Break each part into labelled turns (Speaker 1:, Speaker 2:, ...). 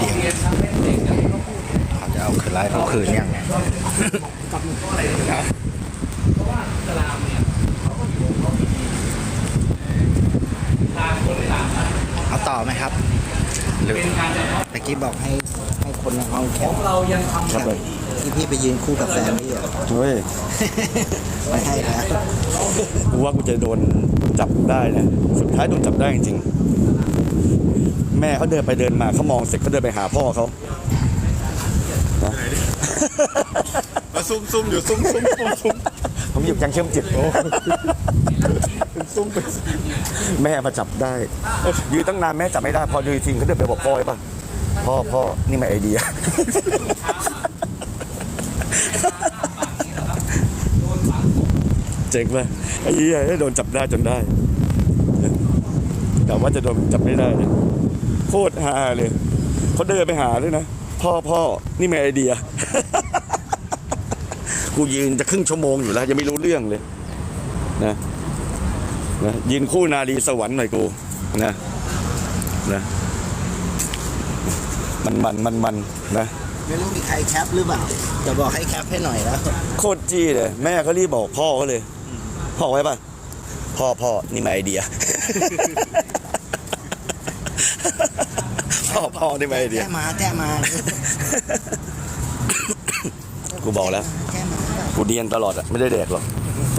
Speaker 1: พี่เดียงเขาจะเอาคืนไล่เขาคืนยังไงเอาต่อไหมครับหรือตะกี้บอกให้ให้คนในห้องแคป
Speaker 2: เรายังท
Speaker 1: ครับที่พี่ไปยืนคู่กับแฟนนี่อะ
Speaker 3: เฮ้ย
Speaker 1: ไม่ให้แล้ว
Speaker 3: กูว่ากูจะโดนจับได้นะสุดท้ายโดนจับได้จริงๆ แม่เขาเดินไปเดินมาเขามองเสร็จเขาเดินไปหาพ่อเขานะ
Speaker 4: มาซุ่มซุ่มอยู่ซุ่มซุ่มซุ่มซุ่ม
Speaker 3: ผมอยู่แกงเชื่อมจิตโอ้
Speaker 4: ซุ่มไป
Speaker 3: แม่มาจับได้ยืนตั้งนานแม่จับไม่ได้พอดูจริงเขาเดินไปบอกพ่อไอ้ป่ะพ่อพ่อนี่มันไอเดียเจ๋งป่ะไอ้เหี้ยโดนจับได้จนได้ แต่ว่าจะโดนจับไม่ได้เนี่ยโคตรฮาเลยเขาเดินไปหาด้วยนะ พ่อพ่อนี่มันไอเดีย กูยืนจะครึ่งชั่วโมงอยู่แล้วยังไม่รู้เรื่องเลย นะนะยืนคู่นารีสวรรค์หน่อยกูนะนะมันมันมันมันนะ
Speaker 1: ไม่รู้มีใครแคปหรือเปล่าจะบอกให้แคปให้หน่อยแล้ว
Speaker 3: โคตรจี้เลย แม่เขารีบบอกพ่อเขาเลย พ่อไว้ป่ะ พ่อพ่อนี่มาไอเดีย พ่อพ่อนี่มาไอเดีย
Speaker 1: แก้มาแก้มา
Speaker 3: กูบอกแล้ว
Speaker 1: แก้มา
Speaker 3: กูเดียนตลอดอะไม่ได้แดกหรอก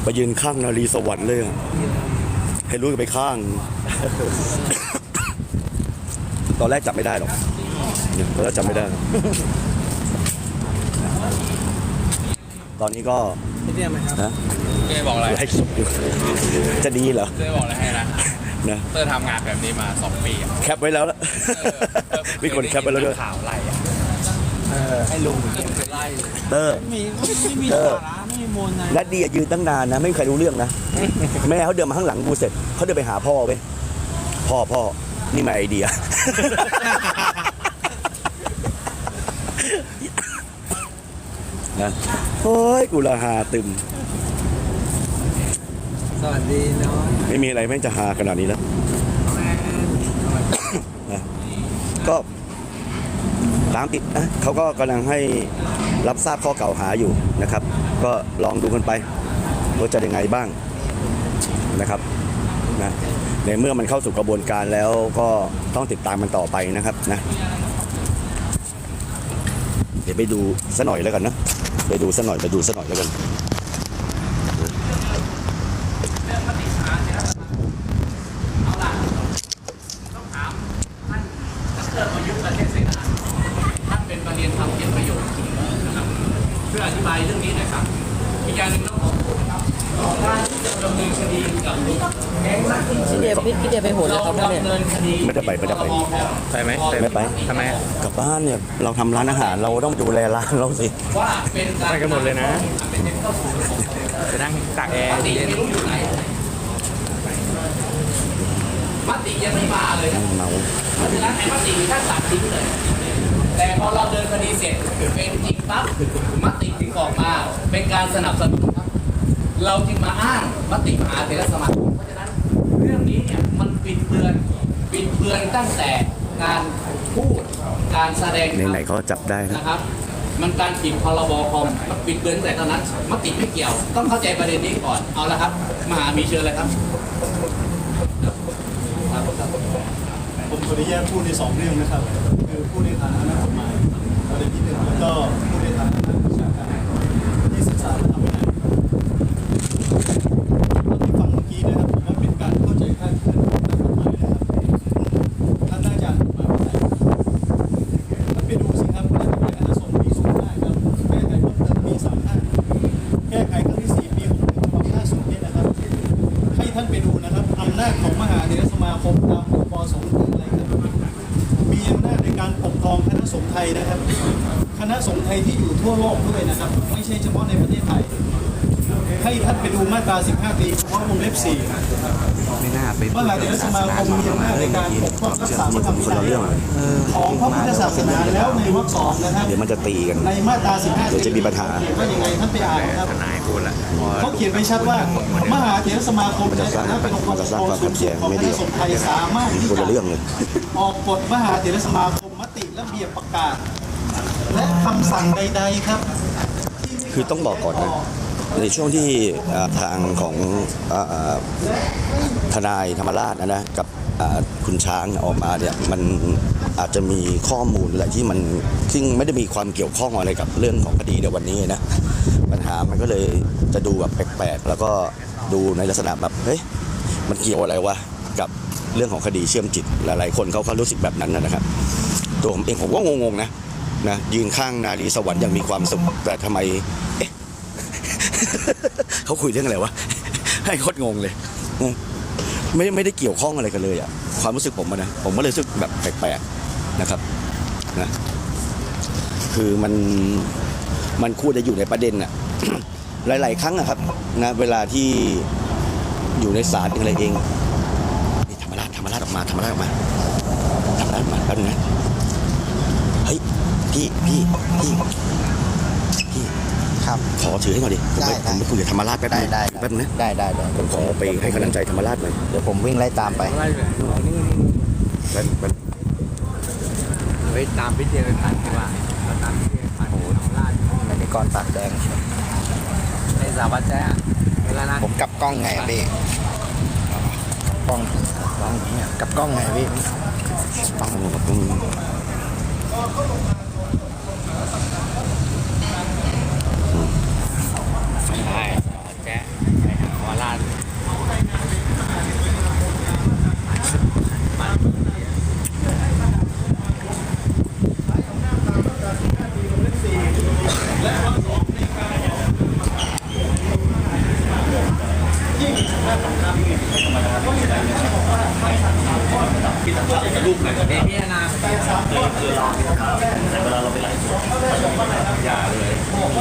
Speaker 3: ไปยืนข้างนารีสวรรค์เลยอะให้รู้กันไปข้าง ตอนแรกจับไม่ได้หรอกตอนแรกจับไม่ได้ ตอนนี้ก็ำ
Speaker 2: พี่เดียไหมครับ
Speaker 3: นะ
Speaker 4: เจ๊บอกอะไร
Speaker 3: ให้สุดอยู่จะดีเหรอ
Speaker 4: เจ๊บอกอะไรให้ นะ
Speaker 3: นะ
Speaker 4: เตอร์ทำงานแบบนี้มาสองปีอะ
Speaker 3: แคปไว้แล้วละมีคนแคปไว้แล้วด้วย
Speaker 4: ข่าวอะไรอะ
Speaker 2: ให้ลุงจะไล่
Speaker 3: เตอร์
Speaker 2: ไม่มีไม่มี
Speaker 3: เออ
Speaker 2: สาระไม่มีมวลใน
Speaker 3: และดีอะยืนตั้งนานนะ ไม่มีใครรู้เรื่องนะ แม่เขาเดินมาข้างหลังกูเสร็จเขาเดินไปหาพ่อไปพ่อพ่อนี่มาไอเดีย นะโอ้ยกูละหาตึม
Speaker 2: สวัสดีน้อง
Speaker 3: ไม่มีอะไรแม่งจะหาขนาดนี้แล้วนะก็ตามติดนะเขาก็กำลังให้รับทราบข้อกล่าวหาอยู่นะครับ ก็ลองดูกันไปว่าจะยังไงบ้างนะครับนะในเมื่อมันเข้าสู่กระบวนการแล้วก็ต้องติดตามมันต่อไปนะครับนะเดี๋ยวไปดูสัหน่อยแล้วกันนะไปดูสัหน่อยไปดูสัหน่อยแล้วกัน
Speaker 2: ท่านเป็นประเด็นทำเกียรติประโยชน์นะครับเพื่ออธิบายเรื่องนี้หน่อยครับอีกอย่างหนึ่งต้องขอพูดนะครับการที่จะดำเนินคดีกับแก๊งลัก
Speaker 5: พี่เดียพี่พี่เดียไปโหนเลยครับท่านเนี่ย
Speaker 2: ดำเนินคดี
Speaker 3: ไม่ได้ไปไม่ได้ไป
Speaker 4: ไปไหม
Speaker 3: ไม่ไป
Speaker 4: ทำไม
Speaker 3: กลับบ้านเนี่ยเราทำร้านอาหารเราต้องดูแลร้านเราสิ
Speaker 2: ว่าเป็นการ
Speaker 4: ไปกันหมดเลยนะไปนั่งตากแอร์
Speaker 2: มติ
Speaker 4: เย็น
Speaker 2: ไม่รู้อยู่ไหนมติยังไม่มาเลย
Speaker 3: เมา
Speaker 2: เพราะฉะนั้นไอ้มติท่านตัดทิ้งเลยแต่พอเราเดินคดีเสร็จเป็นจริงปั๊บมติถึงออกมาเป็นการสนับสนุนครับเราจึงมาอ้างมติมหาเถรสมาคม ปิดเบือนตั้งแต่การพูดการแสดง
Speaker 3: ไหนๆเขาจับได้นะ
Speaker 2: นะครับ มันการผิดพรบคอมมันปิดเบือนตั้งแต่ตอนนั้นมติไม่เกี่ยว ต้องเข้าใจประเด็นนี้ก่อนเอาละครับมหามีเชิญเลยครับครับ
Speaker 6: ผมขออนุญาตพูดในสองเรื่องนะครับ คือพูดในฐานะนักกฎหมายประเด็นที่หนึ่งแล้วก็พูดในฐานะนักวิชาการที่ศึกษาและทำงานที่ฟังเมื่อกี้นะครับผมว่าเป็นการเข้าใจคลาดเคลื่อนของนักกฎหมายนะครับท่านน่าจะมาวิจัยท่านไปดูสิครับรัฐธรรมนูญคณะสงฆ์ปี05ครับแก้ไขเพิ่มเติมปี35แก้ไขครั้งที่สี่ปี61ฉบับ50เนี่ยนะครับ ให้ท่านไปดูนะครับอำนาจของมหาเถรสมาคมตามพรบสงฆ์คืออะไรครับมีอำนาจในการปกครองคณะสงฆ์ ไทยนะครับ คณะสงฆ์ไทยที่อยู่ทั่วโลกด้วยนะครับ ไม่ใช่เฉพาะในประเทศไทย ให้ท่านไปดูมาตรา 15 ปีเฉพาะวงเล็บ 4
Speaker 1: ไม่น่าไป
Speaker 6: มหาเถรสมาคมมีอำนาจในการปกป้องรักษาพระธรรมวิ
Speaker 3: คน
Speaker 6: นั
Speaker 3: ละ
Speaker 6: ย
Speaker 3: เรื่องเลย
Speaker 6: ของพระพุทธศาสนาแล้วในวรรคสองนะครับ
Speaker 3: เดี๋ยวมันจะตีกัน
Speaker 6: ในมาตรา 15
Speaker 3: เดี๋ยวจะมีปัญหา
Speaker 6: เขียนว่ายังไงท่านไปอ่านครับ
Speaker 4: นายพูดละ
Speaker 6: เขาเขียนไว้ชัดว่ามหาเถรสมาคมในฐานะเป็นองค์กรปกครองสูงสุดของคณะสงฆ์ไทยสามารถที่
Speaker 3: คนละ
Speaker 6: จะ
Speaker 3: เรื่องเลย
Speaker 6: ออกกฎมหาเถรสมาคมมติระเบียบประกาศ และคำสั่งใด ๆ ครับ
Speaker 3: คือต้องบอกก่อนนะในช่วงที่ทางของทนายธรรมราชนะนะกับคุณช้างออกมาเนี่ยมันอาจจะมีข้อมูลอะไรที่มันซึ่งไม่ได้มีความเกี่ยวข้องอะไรกับเรื่องของคดีในวันนี้นะปัญหามันก็เลยจะดูแบบแปลกๆ แล้วก็ดูในลักษณะแบบเฮ้ยมันเกี่ยวอะไรวะกับเรื่องของคดีเชื่อมจิตหลายๆ คนเขาเขารู้สึกแบบนั้นนะครับ ตัวผมเองผมก็งงๆนะนะยืนข้างนาดีสวรรค์ย่างมีความสุขแต่ทำไมเเขาคุยเรื่องอะไรวะให้โคตรงงเลยไม่ไม่ได้เกี่ยวข้องอะไรกันเลยอะความรู้สึกผมนะผมก็เลยรู้สึกแบบแปลกๆนะครับนะคือมันมันควรจะอยู่ในประเด็นอะหลาย ๆ ครั้งอะครับนะเวลาที่อยู่ในศาลอะไรเองนี่ธรรมราชธรรมราชออกมาธรรมราชออกมาธรรมราชออกมาแป๊บนึงนะ พี่พี่พี่พี่
Speaker 1: ครับ
Speaker 3: ขอถือให้หน่อยดิผมไป
Speaker 1: ได้
Speaker 3: ผมไปคุยกับธรรมราชแป๊บ
Speaker 1: ได้
Speaker 3: นึง
Speaker 1: ได้
Speaker 3: แป๊บนึงนะ
Speaker 1: ได้ได้ได้
Speaker 3: ผมขอไปให้กำลังใจธรรมราชหน่อย
Speaker 1: เดี๋ยวผมวิ่งไล่ตามไป
Speaker 3: แป๊บแป๊บ
Speaker 2: เฮ้ยตามพิธีการผ่านดีกว่าเราตามพิธีการผ่านของราช
Speaker 1: ในนี้ก้อนปากแดง
Speaker 2: ในสาวัตแจ้เวลานะ
Speaker 1: ผมกลับกล้องไงอะพี่กล้องกล้องเนี่ยกลับกล้องไงพี่
Speaker 3: ฟังหน่อยตรงนี้
Speaker 2: ใช่แจ้ขอราช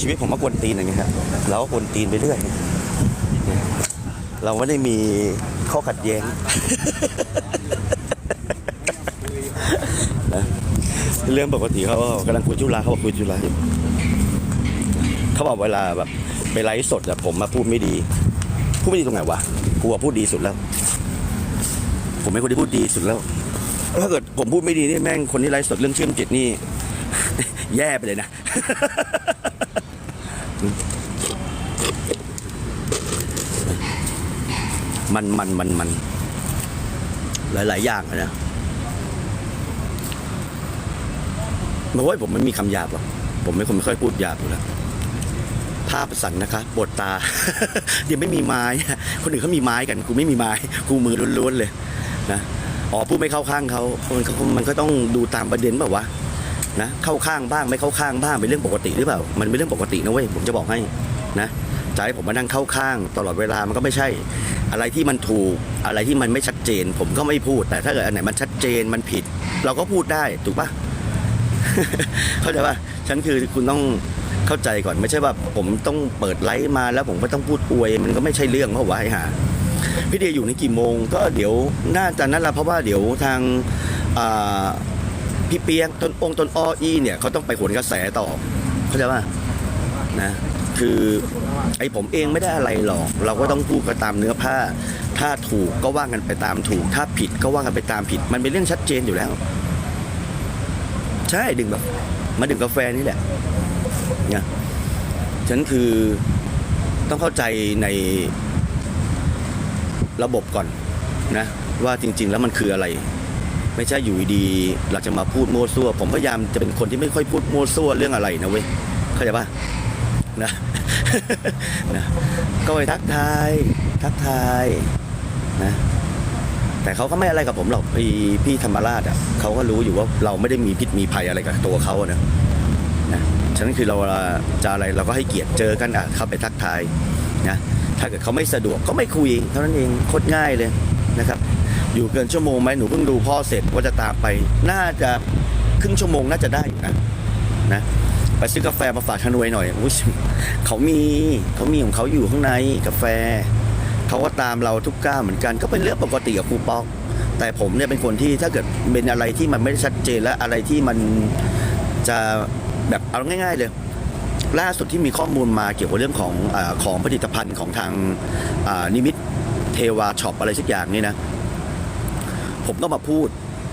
Speaker 3: ชีวิตผมก็กวนตีนอย่างเงี้ยครับเราก็กวนตีนไปเรื่อย เราไม่ได้มีข้อขัดแย้งนะเรื่องปกติเขาก็กำลังคุยจุฬาเขาบอกคุยจุฬาอยู่เขาบอกเวลาแบบไปไลฟ์สดอะผมมาพูดไม่ดี พูดไม่ดีตรงไหนวะกูพูดดีสุดแล้ว ผมเป็นคนที่พูดดีสุดแล้ว ถ้าเกิดผมพูดไม่ดีนี่แม่งคนที่ไลฟ์สดเรื่องเชื่อมจิตนี่ แย่ไปเลยนะ มันมันมันมันหลาย ๆ อย่างนะม่ว่าผมไม่มีคำหยาบหรอกผมไม่คนไม่ค่อยพูดหยาบอยู่แล้วภาพสั่นนะคะปวดตายังไม่มีไม้ คนอื่นเขามีไม้กันกูไม่มีไม้กูมือล้วนๆเลยนะอ๋อพูดไม่เข้าข้างเขามันก็มันก็ต้องดูตามประเด็นแบบว่าวะนะเข้าข้างบ้างไม่เข้าข้างบ้างเป็นเรื่องปกติหรือเปล่า มันเป็นเรื่องปกตินะเว้ยผมจะบอกให้นะจะให้ผมมานั่งเข้าข้าง ตลอดเวลามันก็ไม่ใช่ อะไรที่มันถูกอะไรที่มันไม่ชัดเจน ผมก็ไม่พูด แต่ถ้าเกิดอันไหนมันชัดเจนมันผิด เราก็พูดได้ถูกปะเข้าใจปะฉันคือคุณต้องเข้าใจก่อนไม่ใช่ว่าผมต้องเปิดไลฟ์มาแล้วผมก็ต้องพูดอวย มันก็ไม่ใช่เรื่องเพราะว่าไอ้ห่าพี่เดียอยู่ในกี่โมง ก็เดี๋ยวน่าจะนั่นแหละเพราะว่าเดี๋ยวทางพี่เปียกต้นองค์ต้นอ้ออีเนี่ยเขาต้องไปขนกระแสต่อเข้าใจป่ะนะ คือไอ้ผมเองไม่ได้อะไรหรอก เราก็ต้องพูดกันตามเนื้อผ้า ถ้าถูกก็ว่ากันไปตามถูก ถ้าผิดก็ว่ากันไปตามผิด มันเป็นเรื่องชัดเจนอยู่แล้ว ใช่ดื่มแบบมาดื่มกาแฟนี่แหละเนี่ยฉันคือต้องเข้าใจในระบบก่อนนะ ว่าจริง ๆ แล้วมันคืออะไร ไม่ใช่อยู่ดีเราจะมาพูดโม้ซั่ว ผมพยายามจะเป็นคนที่ไม่ค่อยพูดโม้ซั่วเรื่องอะไรนะเว้ยเข้าใจปะ นะนะก็ไปทักทายทักทายนะแต่เขาก็ไม่อะไรกับผมหรอกพี่พี่ธรรมราชอะเขาก็รู้อยู่ว่าเราไม่ได้มีพิษมีภัยอะไรกับตัวเขาอะนะนะฉะนั้นคือเราจะอะไรเราก็ให้เกียรติเจอกันอะเข้าไปทักทายนะถ้าเกิดเขาไม่สะดวกก็ไม่คุยเท่านั้นเองโคตรง่ายเลยนะครับ อยู่เกินชั่วโมงไหมหนูเพิ่งดูพ่อเสร็จว่าจะตามไป น่าจะครึ่งชั่วโมงน่าจะได้อยู่นะนะ ไปซื้อกาแฟมาฝากชนวยหน่อยอุ๊ยเขามีเขามีของเขาอยู่ข้างในกาแฟ เขาก็ตามเราทุกก้าวเหมือนกัน ก็เป็นเรื่องปกติกับครูป๊อก แต่ผมเนี่ยเป็นคนที่ถ้าเกิดเป็นอะไรที่มันไม่ได้ชัดเจนและอะไรที่มันจะแบบเอาง่าย ๆ เลยล่าสุดที่มีข้อมูลมาเกี่ยวกับเรื่องของอของผลิตภัณฑ์ของทางนิมิตเทวาช็อปอะไรสักอย่างนี่นะ ผมก็มาพูด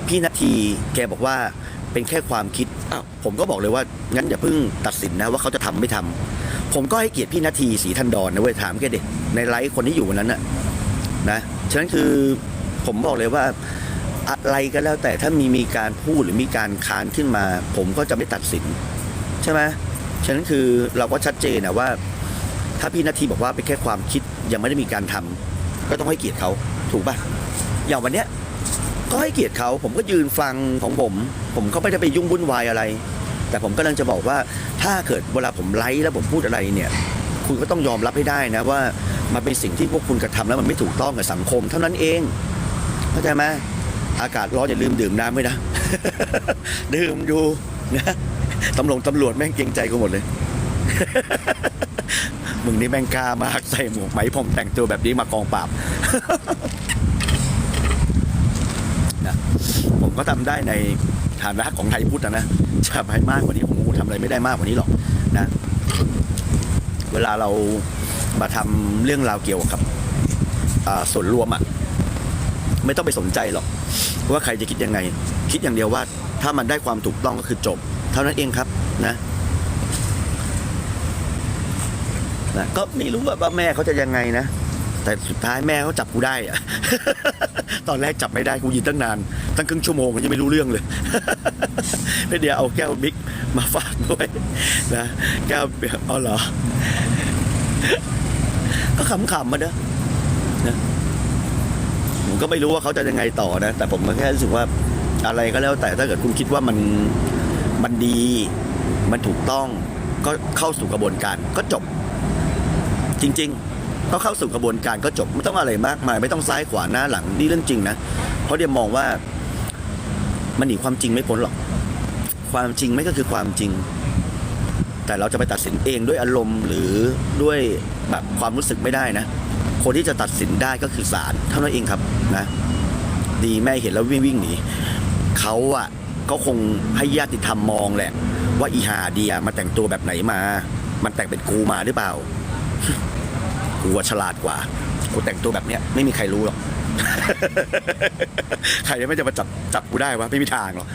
Speaker 3: พี่นาทีแกบอกว่าเป็นแค่ความคิด ผมก็บอกเลยว่างั้นอย่าเพิ่งตัดสินนะว่าเขาจะทำไม่ทำผมก็ให้เกียรติพี่นาทีสีทันดอนนะเว้ยถามแกเด็กในไลฟ์คนที่อยู่วันนั้นน่ะนะฉะนั้นคือผมบอกเลยว่าอะไรก็แล้วแต่ถ้ามีมีการพูดหรือมีการค้านขึ้นมา ผมก็จะไม่ตัดสิน ใช่ไหมฉะนั้นคือเราก็ชัดเจนนะว่า ถ้าพี่นาทีบอกว่าเป็นแค่ความคิดยังไม่ได้มีการทำก็ต้องให้เกียรติเขาถูกป่ะอย่างวันเนี้ย ก็ให้เกียรติเขาผมก็ยืนฟังของผม ผมก็ไม่ได้ไปยุ่งวุ่นวายอะไร แต่ผมกำลังจะบอกว่าถ้าเกิดเวลาผมไลฟ์แล้วผมพูดอะไรเนี่ย คุณก็ต้องยอมรับให้ได้นะว่ามันเป็นสิ่งที่พวกคุณกระทำแล้วมันไม่ถูกต้องกับสังคม เท่านั้นเองเข้าใจไหมอากาศร้อนอย่าลืมดื่มน้ำไว้นะ ดื่มดูนะตำรวจตำรวจแม่งเกรงใจกูหมดเลย มึงนี่แม่งกล้ามากใส่หมวกไหมผมแต่งตัวแบบนี้มากองปราบ นะผม ก็ทำได้ในฐานะของไทยพุทธนะจะไปมากกว่านี้ผมคงทำอะไรไม่ได้มากกว่านี้หรอกนะ เวลาเรามาทำเรื่องราวเกี่ยวกับอ่าส่วนรวมอะ่ะไม่ต้องไปสนใจหรอกว่าใครจะคิดยังไง คิดอย่างเดียวว่า ถ้ามันได้ความถูกต้องก็คือจบ เท่านั้นเองครับนะนะก็ไม่รู้ว่าว่าแม่เขาจะยังไงนะ แต่สุดท้ายแม่เขาจับกูได้อะตอนแรกจับไม่ได้กูยืนตั้งนาน ตั้งครึ่งชั่วโมงยังไม่รู้เรื่องเลยพี่เดียวเอาแก้วบิ๊กมาฝากด้วยนะแก้วเปียกเอาเหรอ ก็ขำๆมาเด้อนะผมก็ไม่รู้ว่าเขาจะยังไงต่อนะ แต่ผมก็แค่รู้สึกว่าอะไรก็แล้วแต่ถ้าเกิดคุณคิดว่ามันมันดี มันถูกต้องก็เข้าสู่กระบวนการก็จบ จริง ๆ ก็เข้าสู่กระบวนการก็จบไม่ต้องอะไรมากมาย ไม่ต้องซ้ายขวาหน้าหลังนี่เรื่องจริงนะเพราะเดียมองว่ามันหนีความจริงไม่พ้นหรอก ความจริงไม่ก็คือความจริง แต่เราจะไปตัดสินเองด้วยอารมณ์หรือด้วยแบบความรู้สึกไม่ได้นะ คนที่จะตัดสินได้ก็คือศาลเท่านั้นเองครับนะ ดีแม่เห็นแล้ววิ่งวิ่งหนีเขาอะก็คงให้ญาติธรรมมองแหละ ว่าอีหาเดียมาแต่งตัวแบบไหนมา มันแต่งเป็นกูมาหรือเปล่า กูว่าฉลาดกว่า กูแต่งตัวแบบเนี้ยไม่มีใครรู้หรอก ใครไม่จะมาจับจับกูได้วะไม่มีทางหรอก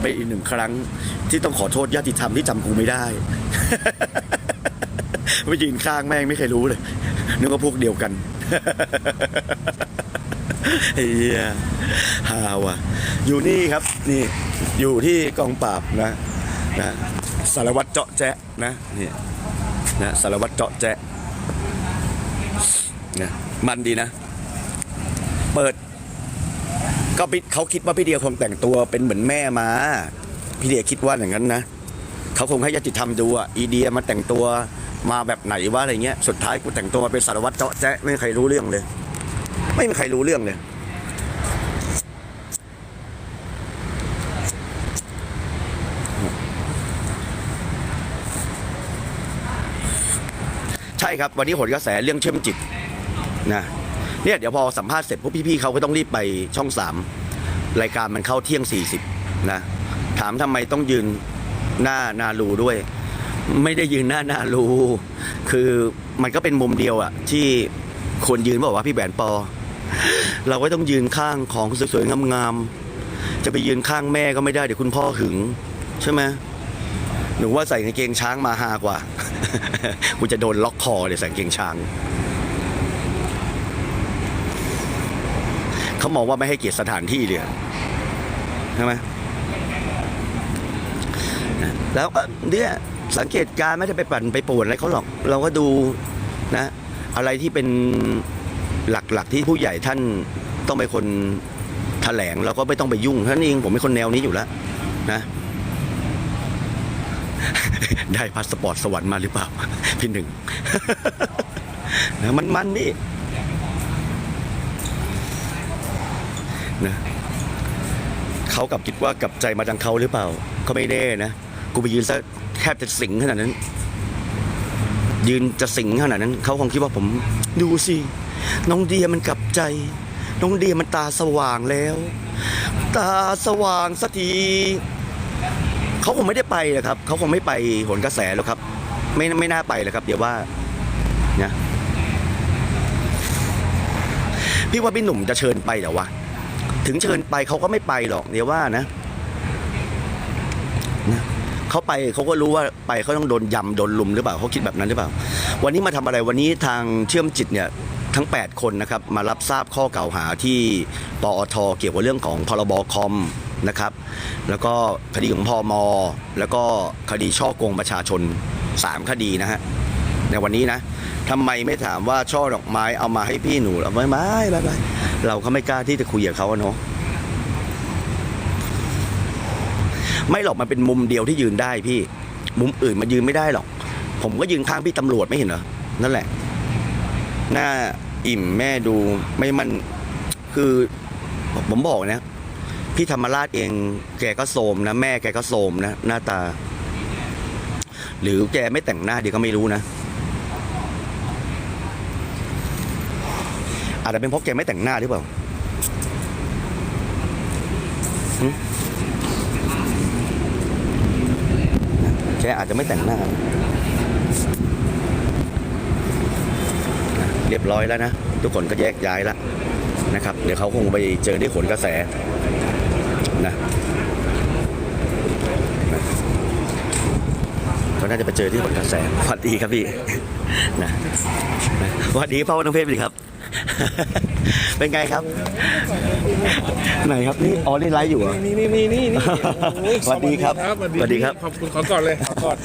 Speaker 3: ไปนอีกหนึ่งครั้งที่ต้องขอโทษญาติธรรมที่จำกูไม่ได้ไปยืนข้างแม่งไม่เคยรู้เลย นึกว่าพวกเดียวกันเฮียฮาวะอยู่นี่ครับนี่อยู่ที่กองปราบนะนะสารวัตรเจาะแจ๊ะนะนี่ นะสารวัตรเจาะแจ๊ะนะมันดีนะ เปิด ก็พี่เขาคิดว่าพี่เดียคงแต่งตัวเป็นเหมือนแม่มาพี่เดียคิดว่าอย่างนั้นนะเขาคงให้ญาติธรรมดูอะอีเดียมาแต่งตัวมาแบบไหนวะอะไรเงี้ยสุดท้ายกูแต่งตัวมาเป็นสารวัตรเจาะแจ๊ะไม่มีใครรู้เรื่องเลย ไม่มีใครรู้เรื่องเลย ช่ครับวันนี้หนกระแสเรื่องเชื่อมจิตนะเนี่ยเดี๋ยวพอสัมภาษณ์เสร็จพวกพี่ๆเขาก็ต้องรีบไปช่องสามรายการมันเข้าเที่ยง 40นะถามทำไมต้องยืนหน้านารูด้วย ไม่ได้ยืนหน้านารูคือมันก็เป็นมุมเดียวอะที่ควรยืนบอกว่าพี่แหวนปอ เราก็ต้องยืนข้างของสวยๆงามๆจะไปยืนข้างแม่ก็ไม่ได้เดี๋ยวคุณพ่อหึง ใช่ไหม หนูว่าใส่กางเกงช้างมาฮากว่า กูจะโดนล็อกคอเดี๋ยวใส่กางเกงช้าง เขามองว่าไม่ให้เกียรติสถานที่เลยใช่ไหมแล้วก็เนี่ยสังเกตการไม่ได้ไปปั่นไปป่วดอะไรเขาหรอก เราก็ดูนะ อะไรที่เป็นหลักๆที่ผู้ใหญ่ท่านต้องเป็นคนแถลงเราก็ไม่ต้องไปยุ่งท่านเองผมเป็นคนแนวนี้อยู่แล้วนะ ได้พาสปอร์ตสวรรค์มาหรือเปล่า พี่หนึ่งนะมันมันนี่นะเขากับคิดว่ากับใจมาทางเขาหรือเปล่าก็ไม่แน่นะ กูไปยืนซะแทบจะสิงขนาดนั้น ยืนจะสิงขนาดนั้นเขาคงคิดว่าผมดูสิน้องเดียมันกลับใจ น้องเดียมันตาสว่างแล้ว ตาสว่างสักที เขาคงไม่ได้ไปนะครับเขาคงไม่ไปโหนกระแสหรอกครับ ไม่ไม่น่าไปเลยครับ เดี๋ยวว่านะพี่ว่าพี่หนุ่มจะเชิญไปเหรอวะถึงเชิญไปเขาก็ไม่ไปหรอกเดี๋ยวว่านะนะเขาไปเขาก็รู้ว่าไปเขาต้องโดนยำโดนลุมหรือเปล่าเขาคิดแบบนั้นหรือเปล่า วันนี้มาทำอะไรวันนี้ทางเชื่อมจิตเนี่ยทั้ง 8 คนนะครับมารับทราบข้อกล่าวหาที่ปอทเกี่ยวกับเรื่องของพรบคอม นะครับ แล้วก็คดีของพอมแล้วก็คดีช่อโกงประชาชน 3 คดีนะฮะในวันนี้นะทำไมไม่ถามว่าช่อดอกไม้เอามาให้พี่หนูเราไม่ไม่ไม่ไม่เราก็ไม่กล้าที่จะคุยกับเขาเนาะไม่หรอกมันเป็นมุมเดียวที่ยืนได้พี่ มุมอื่นมันยืนไม่ได้หรอก ผมก็ยืนข้างพี่ตำรวจไม่เห็นเหรอนั่นแหละ หน้าอิ่มแม่ดูไม่มันคือผมบอกนะ พี่ธรรมราชเองแกก็โสมนะ แม่แกก็โสมนะ หน้าตา หรือแกไม่แต่งหน้าเดี๋ยวก็ไม่รู้นะอาจจะเป็นเพราะแกไม่แต่งหน้าหรือเปล่าแกอาจจะไม่แต่งหน้า เรียบร้อยแล้วนะ ทุกคนก็แยกย้ายแล้วนะครับ เดี๋ยวเขาคงไปเจอที่ขนกระแส นะนะเขาน่าจะไปเจอที่ขนกระแสสวัสดีครับพี่นะนะสวัสดีพ่อน้องเพชรสวัสดีครับ เป็นไงครับ ไหนครับนี่อ๋อนี่ไลฟ์อยู่เหรอ
Speaker 4: นี่นี่นี่นี่นี่
Speaker 3: สวัสดีครับ
Speaker 4: สวัสดีครับ
Speaker 3: สวัสดีครับ
Speaker 4: ขอบคุณขอก่อนเลยขอก่อน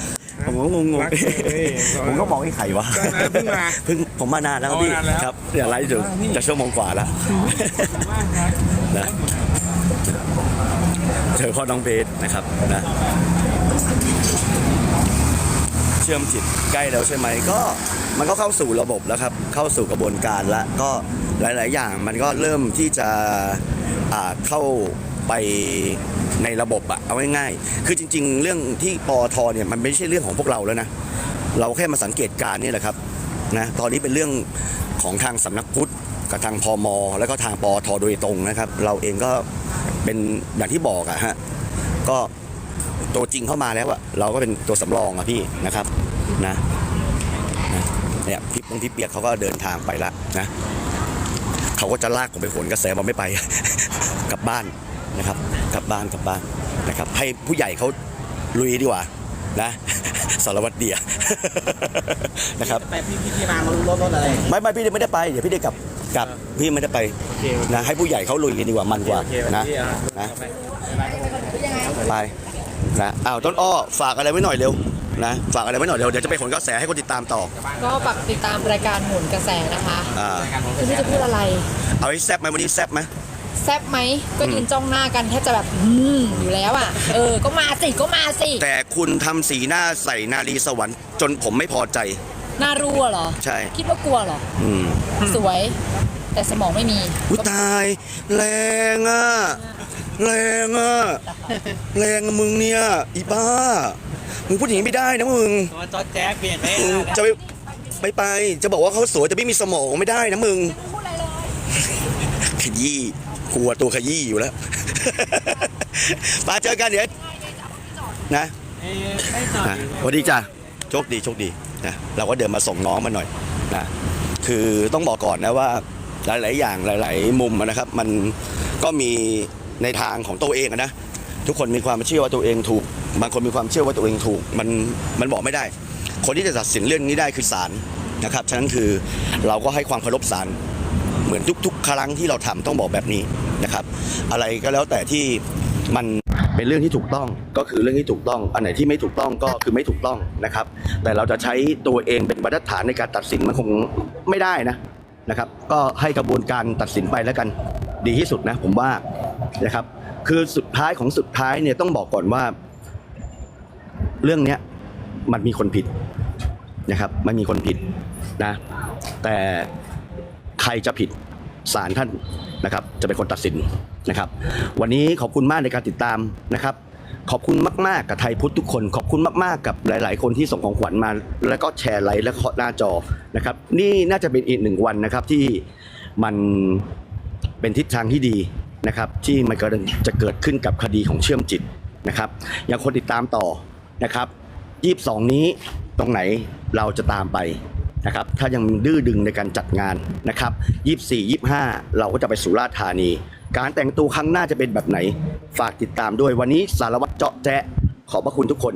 Speaker 3: ผมก็งง
Speaker 4: รักนี่
Speaker 3: ๆผมก็บอกไอ้ไข่วะ
Speaker 4: เพิ่งมา
Speaker 3: เพิ่งผมมานานแล้วครับพี่
Speaker 4: อ๋อนานแล้ว
Speaker 3: ครับเดี๋ยวไลฟ์อยู่จะชั่วโมงกว่าแล้วนะ เจอพ่อน้องเพชรนะครับนะเชื่อมจิตใกล้แล้วใช่ไหมก็มันก็เข้าสู่ระบบแล้วครับ เข้าสู่กระบวนการแล้วก็หลาย ๆ อย่างมันก็เริ่มที่จะเข้าไปในระบบอะเอาง่ายๆคือจริง ๆ เรื่องที่ปอทเนี่ยมันไม่ใช่เรื่องของพวกเราแล้วนะเราแค่มาสังเกตการณ์นี่แหละครับนะตอนนี้เป็นเรื่องของทางสำนักพุทธกับทางพมแล้วก็ทางปอทโดยตรงนะครับ เราเองก็ เป็นอย่างที่บอกอะฮะก็ตัวจริงเข้ามาแล้วอะเราก็เป็นตัวสำรองอะพี่นะครับนะนะเนี่ยพี่บางพี่เปียกเขาก็เดินทางไปละนะเขาก็จะลากผมไปโหนกระแสบอกไม่ไป กลับบ้านนะครับ กลับบ้านกลับบ้านนะครับ ให้ผู้ใหญ่เขาลุยดีกว่านะสารวัตรเดียนะครับ
Speaker 5: ไปพี่พี่พี่มารถรถอะไร
Speaker 3: ไม่ไม่พี่ไม่ได้ไปเดี๋ยวพี่ได้กลับ กลับพี่ไม่ได้ไปนะให้ผู้ใหญ่เขาลุยกันดีกว่ามันกว่านะนะไปนะอ้าวต้นอ้อฝากอะไรไว้หน่อยเร็วนะฝากอะไรไว้หน่อยเร็วเดี๋ยวจะไปขนกระแสให้คนติดตามต่อ
Speaker 7: ก็ฝากติดตามรายการโหนกระแสนะคะ
Speaker 3: อ่า
Speaker 7: คุณพี่จะพูดอะไร
Speaker 3: เอาให้แซบไหมวันนี้แซบไหม
Speaker 7: แซบไหมก็ยืนจ้องหน้ากันแทบจะแบบอืมอยู่แล้วอะเออก็มาสิก็มาสิ
Speaker 3: แต่คุณทำสีหน้าใส่นารีสวรรค์จนผมไม่พอใจ
Speaker 7: น่ารู้เหรอ
Speaker 3: ใช่
Speaker 7: คิดว่ากลัวเหรอ
Speaker 3: อืม
Speaker 7: สวย แต่สมองไม่มี
Speaker 3: อุยตาย แรงอะ แรงอะ แรงอะมึงเนี่ย อีบ้า มึงพูดอย่างนี้ไม่ได้นะมึง
Speaker 5: จอดแจ๊กเปลี่ยนไป
Speaker 3: มึงจะไปไปไป จะบอกว่าเขาสวยแต่ไม่มีสมองไม่ได้นะมึง ขยี้กลัวตัวขยี้อยู่แล้ว มาเจอกันเดี๋ยวนะนะสวัสดีจ้ะ โชคดี โชคดี นะเราก็เดินมาส่งน้องมาหน่อยนะคือต้องบอกก่อนนะว่าหลาย ๆ อย่างหลาย ๆ มุมนะครับ มันก็มีในทางของตัวเองนะทุกคนมีความเชื่อว่าตัวเองถูก บางคนมีความเชื่อว่าตัวเองถูก มันมันบอกไม่ได้ คนที่จะตัดสินเรื่องนี้ได้คือศาลนะครับฉะนั้นคือเราก็ให้ความเคารพศาลเหมือนทุก ๆ ครั้งที่เราทำต้องบอกแบบนี้นะครับ อะไรก็แล้วแต่ที่มัน เป็นเรื่องที่ถูกต้องก็คือเรื่องที่ถูกต้อง อันไหนที่ไม่ถูกต้องก็คือไม่ถูกต้องนะครับ แต่เราจะใช้ตัวเองเป็นบรรทัดฐานในการตัดสินมันคงไม่ได้นะนะครับ ก็ให้กระบวนการตัดสินไปแล้วกันดีที่สุดนะผมว่านะครับ คือสุดท้ายของสุดท้ายเนี่ยต้องบอกก่อนว่า เรื่องเนี้ยมันมีคนผิดนะครับ มันมีคนผิดนะ แต่ใครจะผิด ศาลท่านนะครับ จะเป็นคนตัดสินนะครับ วันนี้ขอบคุณมากในการติดตามนะครับ ขอบคุณมากๆกับไทยพุทธทุกคน ขอบคุณมากๆกับหลาย ๆ คนที่ส่งของขวัญมา แล้วก็แชร์ไลค์และเคาะหน้าจอนะครับ นี่น่าจะเป็นอีกหนึ่งวันนะครับที่มันเป็นทิศทางที่ดีนะครับที่มันกำลังจะเกิดขึ้นกับคดีของเชื่อมจิตนะครับยังคนติดตามต่อนะครับ 22 นี้ตรงไหนเราจะตามไป นะครับถ้ายังดื้อดึงในการจัดงานนะครับ24 25 เราก็จะไปสุราษฎร์ธานี การแต่งตัวครั้งหน้าจะเป็นแบบไหน ฝากติดตามด้วยวันนี้สารวัตรเจาะแจ๊ะขอบพระคุณทุกคน